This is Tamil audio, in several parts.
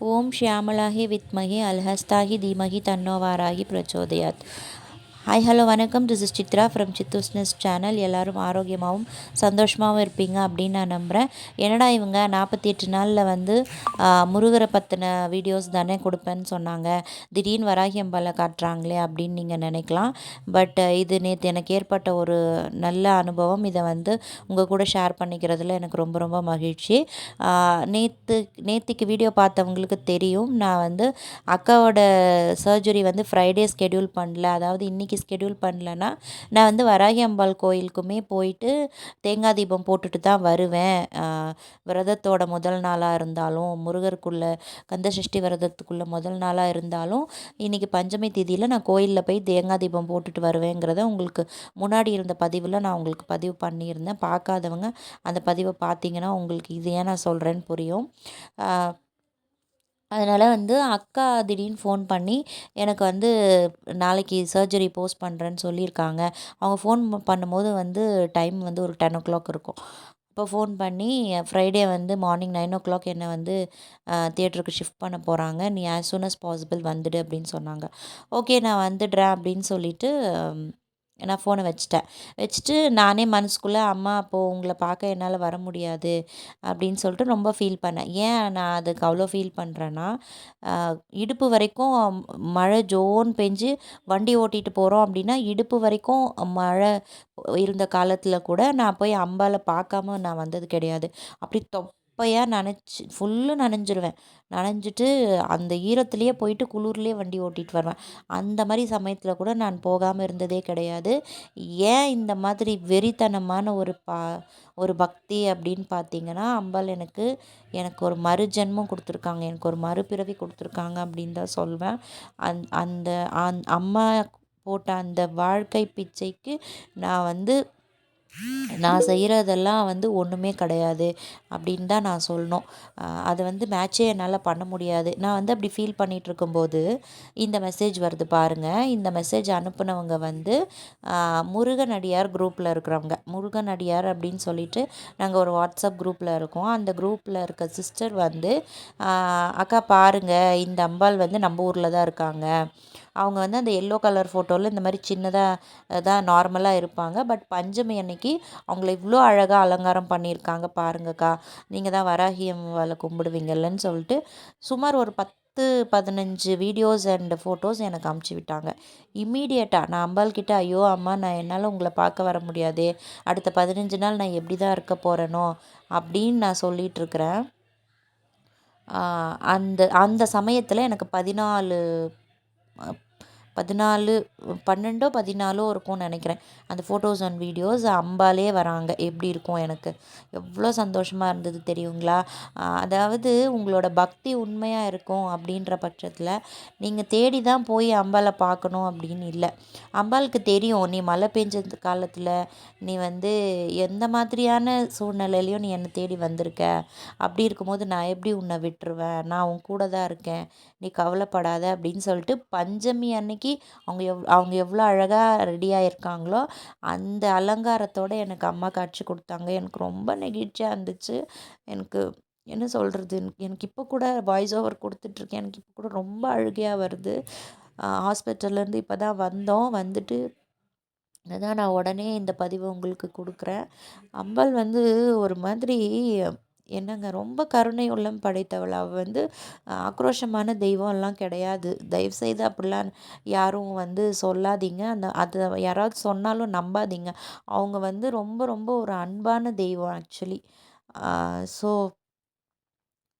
ஓம் ஷியாமளாஹி வித்மகி அல்ஹஸ்தாகி தீமகி தன்னோவாராகி பிரச்சோதயாத் ஹாய் ஹலோ வணக்கம். This is Chitra from சித்தூஸ்னஸ் channel எல்லோரும் ஆரோக்கியமாகவும் சந்தோஷமாகவும் இருப்பீங்க அப்படின்னு நான் நம்புகிறேன் என்னடா இவங்க? நாற்பத்தி எட்டு நாளில் வந்து முருகரை பற்றின வீடியோஸ் தானே கொடுப்பேன்னு சொன்னாங்க. திடீர்னு வராகியம்பலை காட்டுறாங்களே அப்படின்னு நீங்கள் நினைக்கலாம். பட் இது நேற்று எனக்கு ஏற்பட்ட ஒரு நல்ல அனுபவம். இதை வந்து உங்கள் கூட ஷேர் பண்ணிக்கிறதுல எனக்கு ரொம்ப ரொம்ப மகிழ்ச்சி. நேற்று நேற்றுக்கு வீடியோ பார்த்தவங்களுக்கு தெரியும். நான் வந்து அக்காவோட சர்ஜரி வந்து ஃப்ரைடே ஸ்கெடியூல் பண்ணல. அதாவது இன்றைக்கி இன்றைக்கி ஸ்கெடியூல் பண்ணலன்னா நான் வந்து வராகி அம்பாள் கோயிலுக்குமே போயிட்டு தேங்காய் தீபம் போட்டுட்டு தான் வருவேன். விரதத்தோட முதல் நாளாக இருந்தாலும் முருகருக்குள்ள கந்தசஷ்டி விரதத்துக்குள்ள முதல் நாளாக இருந்தாலும் இன்றைக்கி பஞ்சமி தேதியில் நான் கோயிலில் போய் தேங்காய் தீபம் போட்டுட்டு வருவேங்கிறத உங்களுக்கு முன்னாடி இருந்த பதிவில் நான் உங்களுக்கு பதிவு பண்ணியிருந்தேன். பார்க்காதவங்க அந்த பதிவை பார்த்தீங்கன்னா உங்களுக்கு இது ஏன் நான் சொல்கிறேன்னு புரியும். அதனால் வந்து அக்கா திடீர்னு ஃபோன் பண்ணி எனக்கு வந்து நாளைக்கு சர்ஜரி போஸ்ட் பண்ணுறேன்னு சொல்லியிருக்காங்க. அவங்க ஃபோன் பண்ணும்போது வந்து டைம் வந்து ஒரு டென் ஓ கிளாக் இருக்கும். அப்போ ஃபோன் பண்ணி ஃப்ரைடே வந்து மார்னிங் நைன் ஓ கிளாக் என்னை வந்து தியேட்டருக்கு ஷிஃப்ட் பண்ண போகிறாங்க நீ ஆஸ் சூன் அஸ் பாசிபிள் வந்துடு அப்படின்னு சொன்னாங்க. ஓகே நான் வந்துடுறேன் அப்படின்னு சொல்லிவிட்டு நான் ஃபோனை வச்சுட்டேன். வச்சுட்டு நானே மனசுக்குள்ளே அம்மா அப்போது உங்களை பார்க்க என்னால் வர முடியாது அப்படின்னு சொல்லிட்டு ரொம்ப ஃபீல் பண்ணேன். ஏன் நான் அதுக்கு அவ்வளோ ஃபீல் பண்ணுறேன்னா இடுப்பு வரைக்கும் மழை ஜோன் பெஞ்சு வண்டி ஓட்டிகிட்டு போகிறோம் அப்படின்னா இடுப்பு வரைக்கும் மழை இருந்த காலத்தில் கூட நான் போய் அம்பாவில் பார்க்காம நான் வந்தது கிடையாது. அப்படி தொப் குப்பையாக நனைச்சி ஃபுல்லும் நனைஞ்சிருவேன். நனைஞ்சிட்டு அந்த ஈரத்துலேயே போயிட்டு குளிர்லேயே வண்டி ஓட்டிகிட்டு வருவேன். அந்த மாதிரி சமயத்தில் கூட நான் போகாமல் இருந்ததே கிடையாது. ஏன் இந்த மாதிரி வெறித்தனமான ஒரு பா ஒரு பக்தி அப்படின்னு பார்த்தீங்கன்னா அம்பாள் எனக்கு எனக்கு ஒரு மறுஜென்மம் கொடுத்துருக்காங்க. எனக்கு ஒரு மறுபிறவி கொடுத்துருக்காங்க அப்படின்னு தான் சொல்வேன். அந் அந்த அந் அம்மா போட்ட அந்த வாழ்க்கை பிச்சைக்கு நான் வந்து நான் செய்கிறதெல்லாம் வந்து ஒன்றுமே கிடையாது அப்படின்னு தான் நான் சொல்லணும். அது வந்து மேட்சே என்னால் பண்ண முடியாது. நான் வந்து அப்படி ஃபீல் பண்ணிகிட்ருக்கும்போது இந்த மெசேஜ் வருது பாருங்கள் இந்த மெசேஜ் அனுப்புனவங்க வந்து முருகனடியார் குரூப்பில் இருக்கிறவங்க. முருகனடியார் அப்படின்னு சொல்லிட்டு நாங்கள் ஒரு வாட்ஸ்அப் குரூப்பில் இருக்கோம். அந்த குரூப்பில் இருக்க சிஸ்டர் வந்து அக்கா பாருங்கள் இந்த அம்பாள் வந்து நம்ம ஊரில் தான் இருக்காங்க. அவங்க வந்து அந்த எல்லோ கலர் ஃபோட்டோவில் இந்த மாதிரி சின்னதாக தான் நார்மலாக இருப்பாங்க. பட் பஞ்சமி அன்னைக்கு அவங்கள இவ்வளோ அழகாக அலங்காரம் பண்ணியிருக்காங்க பாருங்கக்கா. நீங்கள் தான் வராகி அம்மாவை கும்பிடுவீங்கல்லன்னு சொல்லிட்டு சுமார் ஒரு பத்து பதினஞ்சு வீடியோஸ் அண்ட் ஃபோட்டோஸ் எனக்கு அமுச்சு விட்டாங்க. இம்மீடியட்டாக நான் அம்பாள்கிட்ட ஐயோ அம்மா நான் என்னால் உங்களை பார்க்க வர முடியாது. அடுத்த பதினஞ்சு நாள் நான் எப்படி தான் இருக்க போகிறேனோ அப்படின்னு நான் சொல்லிகிட்ருக்கிறேன் அந்த அந்த சமயத்தில் எனக்கு பதினாலு பதினாலு பன்னெண்டோ பதினாலோ இருக்கும்னு நினைக்கிறேன். அந்த ஃபோட்டோஸ் அண்ட் வீடியோஸ் அம்பாலே வராங்க. எப்படி இருக்கும் எனக்கு? எவ்வளோ சந்தோஷமாக இருந்தது தெரியுங்களா? அதாவது உங்களோட பக்தி உண்மையாக இருக்கும் அப்படின்ற பட்சத்தில் நீங்கள் தேடி தான் போய் அம்பாலை பார்க்கணும் அப்படின்னு இல்லை. அம்பாளுக்கு தெரியும் நீ மழை பெஞ்ச காலத்தில் நீ வந்து எந்த மாதிரியான சூழ்நிலையிலையும் நீ என்னை தேடி வந்திருக்க. அப்படி இருக்கும்போது நான் எப்படி உன்னை விட்டுருவேன்? நான் உன் கூட தான் இருக்கேன். நீ கவலைப்படாத அப்படின்னு சொல்லிட்டு பஞ்சமி அன்னைக்கு அவங்க எவ் அவங்க எவ்வளோ அழகாக ரெடியாக இருக்காங்களோ அந்த அலங்காரத்தோடு எனக்கு அம்மா காட்சி கொடுத்தாங்க. எனக்கு ரொம்ப நெகிழ்ச்சியாக இருந்துச்சு. எனக்கு என்ன சொல்கிறது எனக்கு இப்போ கூட வாய்ஸ் ஓவர் கொடுத்துட்ருக்கேன் எனக்கு இப்போ கூட ரொம்ப அழுகையாக வருது. ஹாஸ்பிட்டல்லேருந்து இப்போ தான் வந்தோம். வந்துட்டு அதான் நான் உடனே இந்த பதிவை உங்களுக்கு கொடுக்குறேன். அம்பாள் வந்து ஒரு மாதிரி என்னங்க ரொம்ப கருணை உள்ளம் படைத்தவள். அவள் வந்து ஆக்ரோஷமான தெய்வம்லாம் கிடையாது. தயவுசெய்து அப்படிலாம் யாரும் வந்து சொல்லாதீங்க. அந்த அதை யாராவது சொன்னாலும் நம்பாதீங்க. அவங்க வந்து ரொம்ப ரொம்ப ஒரு அன்பான தெய்வம் ஆக்சுவலி. ஸோ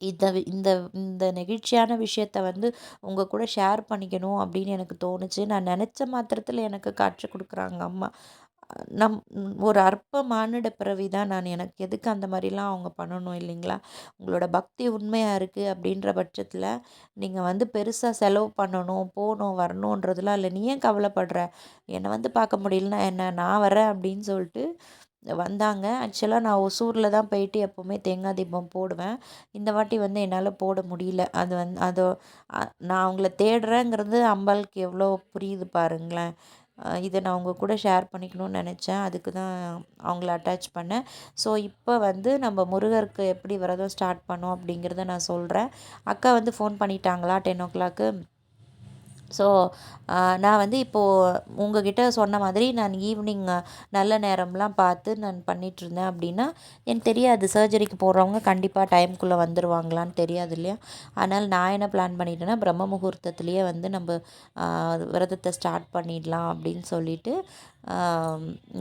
இந்த இந்த இந்த நெகிழ்ச்சியான விஷயத்த வந்து உங்கள் கூட ஷேர் பண்ணிக்கணும் அப்படின்னு எனக்கு தோணுச்சு. நான் நினச்ச மாத்திரத்தில் எனக்கு காட்சி கொடுக்குறாங்க அம்மா. நம் ஒரு அற்ப மானிட பிறவி தான் நான் எனக்கு. எதுக்கு அந்த மாதிரிலாம் அவங்க பண்ணணும் இல்லைங்களா? உங்களோட பக்தி உண்மையாக இருக்குது அப்படின்ற பட்சத்தில் நீங்கள் வந்து பெருசாக செலவு பண்ணணும் போகணும் வரணுன்றதுலாம் இல்லை. நீ ஏன் கவலைப்படுற? என்னை வந்து பார்க்க முடியலன்னா என்ன? நான் வரேன் அப்படின்னு சொல்லிட்டு வந்தாங்க. ஆக்சுவலாக நான் ஒசூரில் தான் போயிட்டு எப்போவுமே தேங்காய் தீபம் போடுவேன். இந்த வாட்டி வந்து என்னால் போட முடியல. அது வந்து அதோ நான் அவங்கள தேடுறேங்கிறது அம்பாளுக்கு எவ்வளோ புரியுது பாருங்களேன். இதை நான் உங்கள் கூட ஷேர் பண்ணிக்கணும்னு நினச்சேன். அதுக்கு தான் அவங்கள அட்டாச் பண்ணேன். ஸோ இப்போ வந்து நம்ம முருகருக்கு எப்படி விரதம் ஸ்டார்ட் பண்ணோம் அப்படிங்கிறத நான் சொல்கிறேன் அக்கா வந்து ஃபோன் பண்ணிட்டாங்களா? டென் ஓ கிளாக்கு ஸோ நான் வந்து இப்போது உங்ககிட்ட சொன்ன மாதிரி நான் ஈவினிங் நல்ல நேரம்லாம் பார்த்து நான் பண்ணிகிட்ருந்தேன் அப்படின்னா எனக்கு தெரியாது. சர்ஜரிக்கு போகிறவங்க கண்டிப்பாக டைம்குள்ளே வந்துடுவாங்களான்னு தெரியாது இல்லையா? அதனால் நான் என்ன பிளான் பண்ணிட்டேன்னா பிரம்ம முகூர்த்தத்துலேயே வந்து நம்ம விரதத்தை ஸ்டார்ட் பண்ணிடலாம் அப்படின்னு சொல்லிட்டு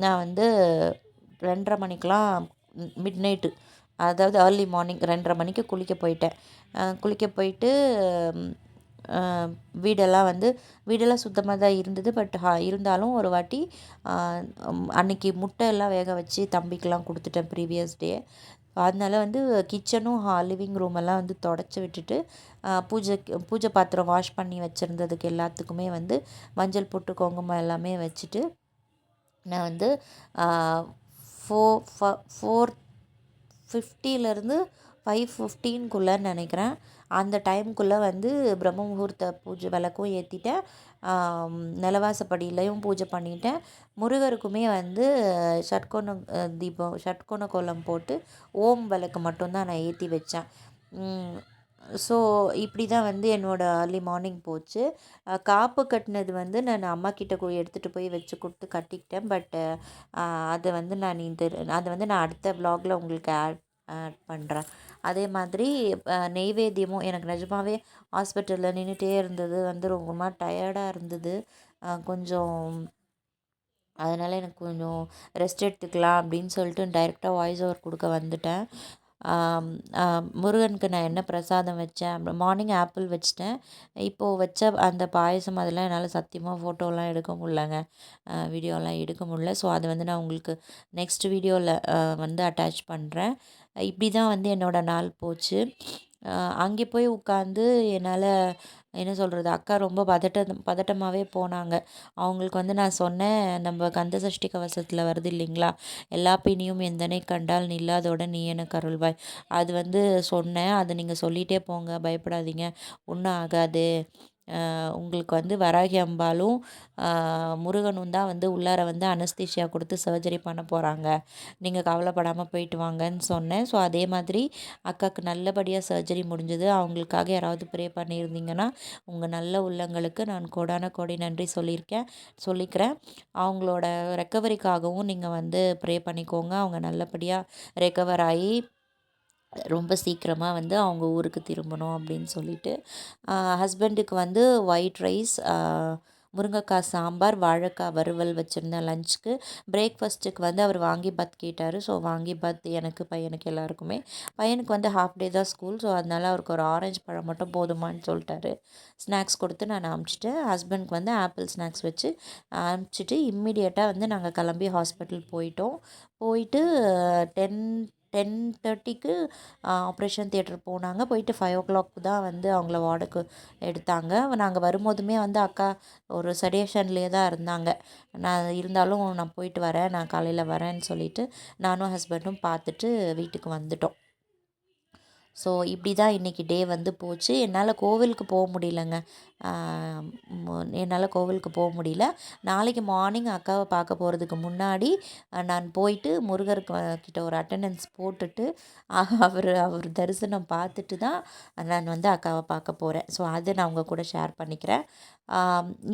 நான் வந்து ரெண்டரை மணிக்கெலாம் மிட் நைட்டு அதாவது ஏர்லி மார்னிங் ரெண்டரை மணிக்கு குளிக்க போயிட்டேன். குளிக்க போயிட்டு வீடெல்லாம் வந்து வீடெல்லாம் சுத்தமாக தான் இருந்தது. பட் ஹா இருந்தாலும் ஒரு வாட்டி அன்றைக்கி முட்டை எல்லாம் வேக வச்சு தம்பிக்கெலாம் கொடுத்துட்டேன் ப்ரீவியஸ் டே அதனால வந்து கிச்சனும் ஹா லிவிங் ரூம் எல்லாம் வந்து தொடச்சி விட்டுட்டு பூஜை பூஜை பாத்திரம் வாஷ் பண்ணி வச்சுருந்ததுக்கு எல்லாத்துக்குமே வந்து மஞ்சள் பொட்டு குங்குமம் எல்லாமே வச்சுட்டு நான் வந்து ஃபோ ஃபோர் ஃபிஃப்டிலேருந்து ஃபைவ் ஃபிஃப்டீன்குள்ளேன்னு நினைக்கிறேன். அந்த டைமுக்குள்ளே வந்து பிரம்ம முகூர்த்த பூஜை விளக்கும் ஏற்றிட்டேன் நிலவாசப்படியிலையும் பூஜை பண்ணிட்டேன். முருகருக்குமே வந்து ஷட்கோண தீபம் ஷட்கோண கோலம் போட்டு ஓம் விளக்கு மட்டும்தான் நான் ஏற்றி வச்சேன். ஸோ இப்படி தான் வந்து என்னோடய அர்லி மார்னிங் போச்சு. காப்பு கட்டினது வந்து நான் அம்மா கிட்ட எடுத்துகிட்டு போய் வச்சு கொடுத்து கட்டிக்கிட்டேன். பட்டு அதை வந்து நான் இந்த அதை வந்து நான் அடுத்த வ்ளாகில் உங்களுக்கு ஆட் ஆட் பண்ணுறேன் அதே மாதிரி நெய்வேத்தியமும் எனக்கு நிஜமாவே ஹாஸ்பிட்டலில் நின்றுட்டே இருந்தது. வந்து ரொம்ப டயர்டாக இருந்தது. கொஞ்சம் அதனால் எனக்கு கொஞ்சம் ரெஸ்ட் எடுத்துக்கலாம் அப்படின்னு சொல்லிட்டு டைரெக்டாக வாய்ஸ் ஓவர் கொடுக்க வந்துட்டேன். முருகனுக்கு நான் என்ன பிரசாதம் வச்சேன் மார்னிங் ஆப்பிள் வச்சிட்டேன். இப்போது வச்ச அந்த பாயசம் அதெல்லாம் என்னால் சத்தியமாக ஃபோட்டோலாம் எடுக்க முடிலங்க வீடியோலாம் எடுக்க முடில ஸோ அதை வந்து நான் உங்களுக்கு நெக்ஸ்ட் வீடியோவில் வந்து அட்டாச் பண்ணுறேன் இப்படி தான் வந்து என்னோடய நாள் போச்சு. அங்கே போய் உட்காந்து என்னால் என்ன சொல்கிறது அக்கா ரொம்ப பதட்டம் பதட்டமாகவே போனாங்க. அவங்களுக்கு வந்து நான் சொன்னேன் நம்ம கந்த சஷ்டி கவசத்தில் வருது இல்லைங்களா? எல்லா பிணியும் எந்தனை கண்டால் நில்லாதோட நீ எனக்கு அருள்வாய் அது வந்து சொன்னேன். அதை நீங்கள் சொல்லிகிட்டே போங்க பயப்படாதீங்க. ஒன்றும் ஆகாது. உங்களுக்கு வந்து வராகி அம்பாலும் முருகனும் தான் வந்து உள்ளார வந்து அனஸ்தீஷியா கொடுத்து சர்ஜரி பண்ண போகிறாங்க நீங்கள் கவலைப்படாமல் போயிட்டு வாங்கன்னு சொன்னேன். ஸோ அதே மாதிரி அக்காவுக்கு நல்லபடியாக சர்ஜரி முடிஞ்சது. அவங்களுக்காக யாராவது ப்ரே பண்ணியிருந்தீங்கன்னா உங்கள் நல்ல உள்ளங்களுக்கு நான் கோடான கோடி நன்றி சொல்லியிருக்கேன் சொல்லிக்கிறேன். அவங்களோட ரெக்கவரிக்காகவும் நீங்கள் வந்து ப்ரே பண்ணிக்கோங்க. அவங்க நல்லபடியாக ரெக்கவர் ஆகி ரொம்ப சீக்கிரமாக வந்து அவங்க ஊருக்கு திரும்பணும் அப்படின்னு சொல்லிட்டு ஹஸ்பண்டுக்கு வந்து ஒயிட் ரைஸ் முருங்கைக்காய் சாம்பார் வாழைக்காய் வறுவல் வச்சுருந்தேன் லஞ்சுக்கு பிரேக்ஃபாஸ்ட்டுக்கு வந்து அவர் வாங்கி பத் கேட்டார். ஸோ வாங்கி பத் எனக்கு பையனுக்கு எல்லாருக்குமே. பையனுக்கு வந்து ஹாஃப் டே தான் ஸ்கூல். ஸோ அதனால் அவருக்கு ஒரு ஆரஞ்சு பழம் மட்டும் போதுமான்னு சொல்லிட்டாரு. ஸ்நாக்ஸ் கொடுத்து நான் அனுப்பிச்சிட்டேன். ஹஸ்பண்ட்க்கு வந்து ஆப்பிள் ஸ்நாக்ஸ் வச்சு அனுப்பிச்சிட்டு இம்மிடியேட்டாக வந்து நாங்கள் கிளம்பி ஹாஸ்பிட்டல் போயிட்டோம். போயிட்டு டென் டென் தேர்ட்டிக்கு ஆப்ரேஷன் தியேட்டர் போனாங்க. போயிட்டு ஃபைவ் ஓ கிளாக் தான் வந்து அவங்கள வார்டுக்கு எடுத்தாங்க. நாங்கள் வரும்போதுமே வந்து அக்கா ஒரு செடேஷன்லேயே தான் இருந்தாங்க. நான் இருந்தாலும் நான் போயிட்டு வரேன். நான் காலையில் வரேன்னு சொல்லிவிட்டு நானும் ஹஸ்பண்டும் பார்த்துட்டு வீட்டுக்கு வந்துட்டோம். ஸோ இப்படி தான் இன்றைக்கி டே வந்து போச்சு. என்னால் கோவிலுக்கு போக முடியலங்க. என்னால் கோவிலுக்கு போக முடியல. நாளைக்கு மார்னிங் அக்காவை பார்க்க போகிறதுக்கு முன்னாடி நான் போயிட்டு முருகருக்கு கிட்ட ஒரு அட்டண்டன்ஸ் போட்டுட்டு அவர் அவர் தரிசனம் பார்த்துட்டு தான் நான் வந்து அக்காவை பார்க்க போகிறேன் ஸோ அதை நான் உங்கள் கூட ஷேர் பண்ணிக்கிறேன்.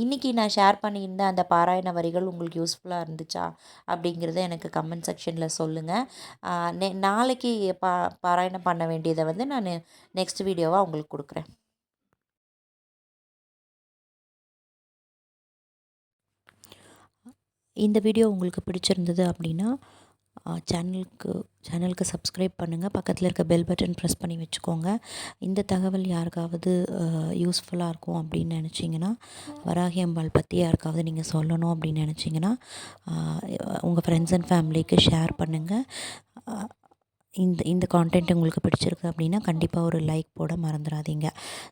இன்றைக்கி நான் ஷேர் பண்ணியிருந்த அந்த பாராயண வரிகள் உங்களுக்கு யூஸ்ஃபுல்லாக இருந்துச்சா? அப்படிங்கிறத எனக்கு கமெண்ட் செக்ஷனில் சொல்லுங்கள் நாளைக்கு பா பாராயணம் பண்ண வேண்டியதை வந்து நான் நெக்ஸ்ட் வீடியோவாக உங்களுக்கு கொடுக்குறேன். இந்த வீடியோ உங்களுக்கு பிடிச்சிருந்தது அப்படின்னா சேனலுக்கு சேனலுக்கு சப்ஸ்கிரைப் பண்ணுங்கள் பக்கத்தில் இருக்க பெல் பட்டன் ப்ரெஸ் பண்ணி வச்சுக்கோங்க. இந்த தகவல் யாருக்காவது யூஸ்ஃபுல்லாக இருக்கும் அப்படின்னு நினச்சிங்கன்னா வராகி அம்பாள் பற்றி யாருக்காவது நீங்கள் சொல்லணும் அப்படின்னு நினச்சிங்கன்னா உங்கள் ஃப்ரெண்ட்ஸ் அண்ட் ஃபேமிலிக்கு ஷேர் பண்ணுங்கள் இந்த இந்த கான்டென்ட் உங்களுக்கு பிடிச்சிருக்கு அப்படின்னா கண்டிப்பாக ஒரு லைக் போட மறந்துடாதீங்க.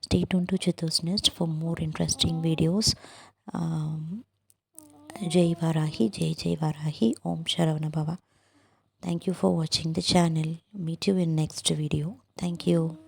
Stay tuned to Chithu's nest for more interesting videos Jai Varahi, Jai Jai Varahi, Om Sharavana Bhava. Thank you for watching the channel. Meet you in next video. Thank you.